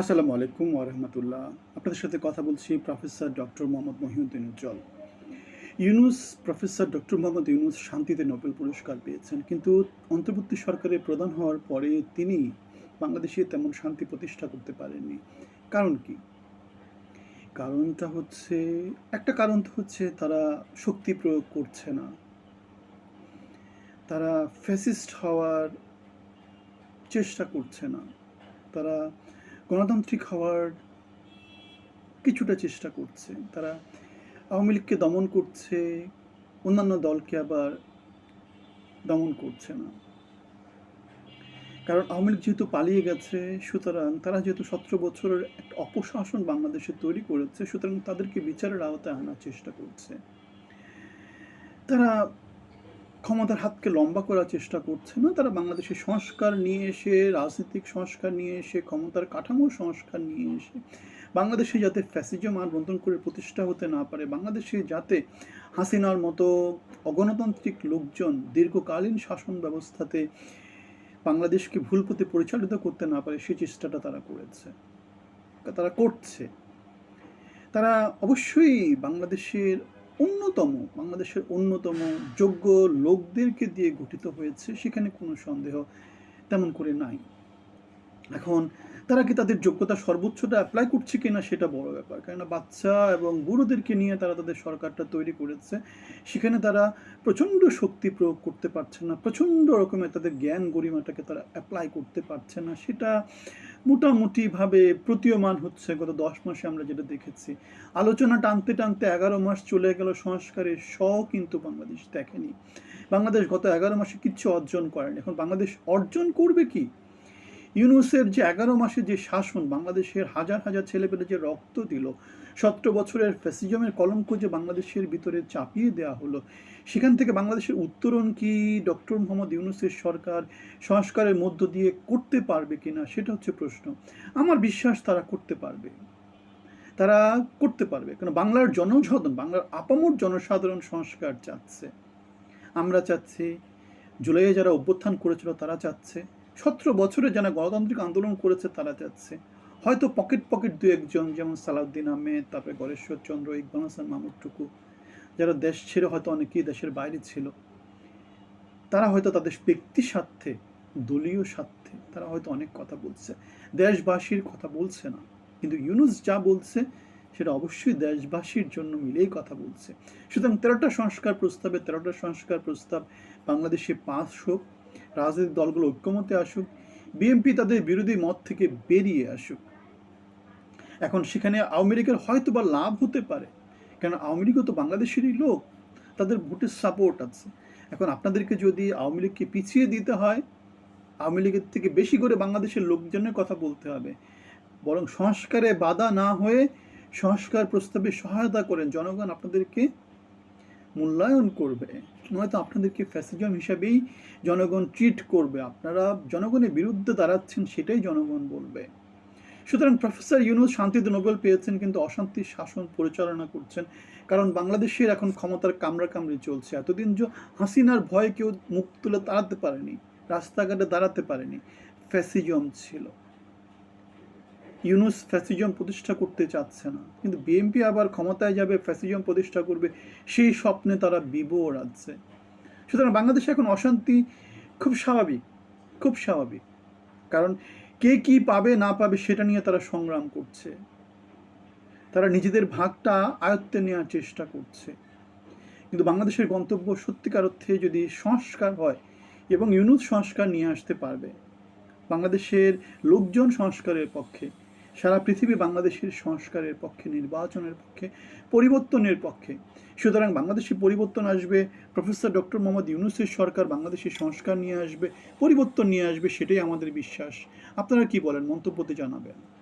আসসালামু আলাইকুম ওরহমতুল্লাহ আপনাদের সাথে কথা বলছি professor doctor Mohammad Mohiuddin Ujjal. Yunus, professor doctor Mohammad Yunus শান্তিতে নোবেল পুরস্কার পেয়েছেন, কিন্তু অন্তর্বর্তী সরকারের প্রধান হওয়ার পরে তিনি বাংলাদেশে তেমন শান্তি প্রতিষ্ঠা করতে পারেননি। কারণ কি? কারণটা হচ্ছে, একটা কারণ তো হচ্ছে তারা শক্তি প্রয়োগ করছে না। তারা ফ্যাসিস্ট হওয়ার চেষ্টা করছে না। তারা গণতান্ত্রিক হওয়ার কিছুটা চেষ্টা করছে। তারা আওয়ামী লীগকে দমন করছে, অন্যান্য দলকে আবার দমন করছে না। কারণ আওয়ামী লীগ যেহেতু পালিয়ে গেছে, সুতরাং তারা যেহেতু সতেরো বছরের একটা অপশাসন বাংলাদেশে তৈরি করেছে, সুতরাং তাদেরকে বিচারের আওতায় আনার চেষ্টা করছে। তারা ক্ষমতার হাতকে লম্বা করার চেষ্টা করছে না, তারা বাংলাদেশে সংস্কার নিয়ে এসে, রাজনৈতিক সংস্কার নিয়ে এসে, ক্ষমতার কাঠামো সংস্কার নিয়ে এসে, বাংলাদেশে যাতে ফ্যাসিজম আর নতুন করে প্রতিষ্ঠা হতে না পারে, বাংলাদেশে যাতে হাসিনার মতো অগণতান্ত্রিক লোকজন দীর্ঘকালীন শাসন ব্যবস্থাতে বাংলাদেশকে ভুল পথে পরিচালিত করতে না পারে সেই চেষ্টাটা তারা করেছে। তারা করছে। তারা অবশ্যই বাংলাদেশের অন্যতম বাংলাদেশের অন্যতম যোগ্য লোকদেরকে দিয়ে গঠিত হয়েছে সেখানে কোনো সন্দেহ তেমন করে নাই। এখন তারা কি তাদের যোগ্যতা সর্বোচ্চটা অ্যাপ্লাই করছে কিনা সেটা বড় ব্যাপার। কেননা বাচ্চা এবং বুড়োদেরকে নিয়ে তারা তাদের সরকারটা তৈরি করেছে, সেখানে তারা প্রচণ্ড শক্তি প্রয়োগ করতে পারছে না, প্রচণ্ড রকমের তাদের জ্ঞান গরিমাটাকে তারা অ্যাপ্লাই করতে পারছে না। সেটা মোটামুটিভাবে প্রতীয়মান হচ্ছে গত দশ মাসে আমরা যেটা দেখেছি। আলোচনা টানতে টানতে এগারো মাস চলে গেল সংস্কারের শ কিন্তু বাংলাদেশ দেখেনি। বাংলাদেশ গত এগারো মাসে কিচ্ছু অর্জন করেনি। এখন বাংলাদেশ অর্জন করবে কি? ইউনুসের যে এগারো মাসে যে শাসন বাংলাদেশের হাজার হাজার ছেলেপেলে যে রক্ত দিল, সতেরো বছরের ফ্যাসিজমের কলঙ্ক যে বাংলাদেশের ভিতরে চাপিয়ে দেওয়া হলো, সেখান থেকে বাংলাদেশের উত্তরণ কি ডক্টর মোহাম্মদ ইউনুসের সরকার সংস্কারের মধ্য দিয়ে করতে পারবে কিনা, সেটা হচ্ছে প্রশ্ন। আমার বিশ্বাস তারা করতে পারবে। তারা করতে পারবে কারণ বাংলার জনসাধারণ, বাংলার আপামর জনসাধারণ সংস্কার চাচ্ছে। আমরা চাচ্ছি, জুলাইয়ে যারা অভ্যুত্থান করেছিল তারা চাচ্ছে সতেরো বছরে যারা গণতান্ত্রিক আন্দোলন করেছে, তারা যাচ্ছে। হয়তো পকেট পকেট দু একজন, যেমন সালাউদ্দিন আহমেদ, তারপরে গণেশ্বর চন্দ্র, ইকবাল হাসান, মাহমুদ টুকু, যারা দেশ ছেড়ে হয়তো অনেকেই দেশের বাইরে ছিল, তারা হয়তো তাদের ব্যক্তি স্বার্থে, দলীয় স্বার্থে, তারা হয়তো অনেক কথা বলছে। দেশবাসীর কথা বলছে না, কিন্তু ইউনুস যা বলছে, সেটা অবশ্যই দেশবাসীর জন্য মিলেই কথা বলছে। সুতরাং তেরোটা সংস্কার প্রস্তাবে, তেরোটা সংস্কার প্রস্তাব বাংলাদেশে পাস হোক রাজনৈতিক দলগুলো ঐক্যমতে আসুক, বিএনপি তাদের বিরোধী মত থেকে বেরিয়ে আসুক। এখন সেখানে আওয়ামী লীগের হয়তো বা লাভ হতে পারে কেন আওয়ামী লীগও তো বাংলাদেশেরই লোক, তাদের ভোটের সাপোর্ট আছে। এখন আপনাদেরকে যদি আওয়ামী লীগকে পিছিয়ে দিতে হয়, আওয়ামী লীগের থেকে বেশি করে বাংলাদেশের লোকজনের কথা বলতে হবে। বরং সংস্কারে বাধা না হয়ে সংস্কার প্রস্তাবে সহায়তা করেন জনগণ আপনাদেরকে মূল্যায়ন করবে। নয়তো আপনাদেরকে ফ্যাসিজম হিসাবেই জনগণ ট্রিট করবে। আপনারা জনগণের বিরুদ্ধে দাঁড়াচ্ছেন, সেটাই জনগণ বলবে। সুতরাং প্রফেসর ইউনুস শান্তিতে নোবেল পেয়েছেন, কিন্তু অশান্তির শাসন পরিচালনা করছেন। কারণ বাংলাদেশের এখন ক্ষমতার কামড়াকামড়ি চলছে। এতদিন যে হাসিনার ভয়ে কেউ মুখ তুলে দাঁড়াতে পারেনি, রাস্তাঘাটে দাঁড়াতে পারেনি, ফ্যাসিজম ছিল। ইউনুস ফ্যাসিজম প্রতিষ্ঠা করতে চাচ্ছে না। কিন্তু বিএনপি আবার ক্ষমতায় যাবে, ফ্যাসিজম প্রতিষ্ঠা করবে, সেই স্বপ্নে তারা বিভোর আছে সুতরাং বাংলাদেশে এখন অশান্তি খুব স্বাভাবিক খুব স্বাভাবিক। কারণ কে কি পাবে, না পাবে, সেটা নিয়ে তারা সংগ্রাম করছে। তারা নিজেদের ভাগটা আয়ত্তে নেওয়ার চেষ্টা করছে। কিন্তু বাংলাদেশের গন্তব্য সত্যিকার অর্থে যদি সংস্কার হয় এবং ইউনুস সংস্কার নিয়ে আসতে পারবে, বাংলাদেশের লোকজন সংস্কারের পক্ষে সারা পৃথিবী বাংলাদেশের সংস্কারের পক্ষে, নির্বাচনের পক্ষে, পরিবর্তনের পক্ষে। সুতরাং বাংলাদেশে পরিবর্তন আসবে, প্রফেসর ডক্টর মোহাম্মদ ইউনুসের সরকার বাংলাদেশের সংস্কার নিয়ে আসবে, পরিবর্তন নিয়ে আসবে, সেটাই আমাদের বিশ্বাস। আপনারা কি বলেন? মন্তব্যতে জানাবেন।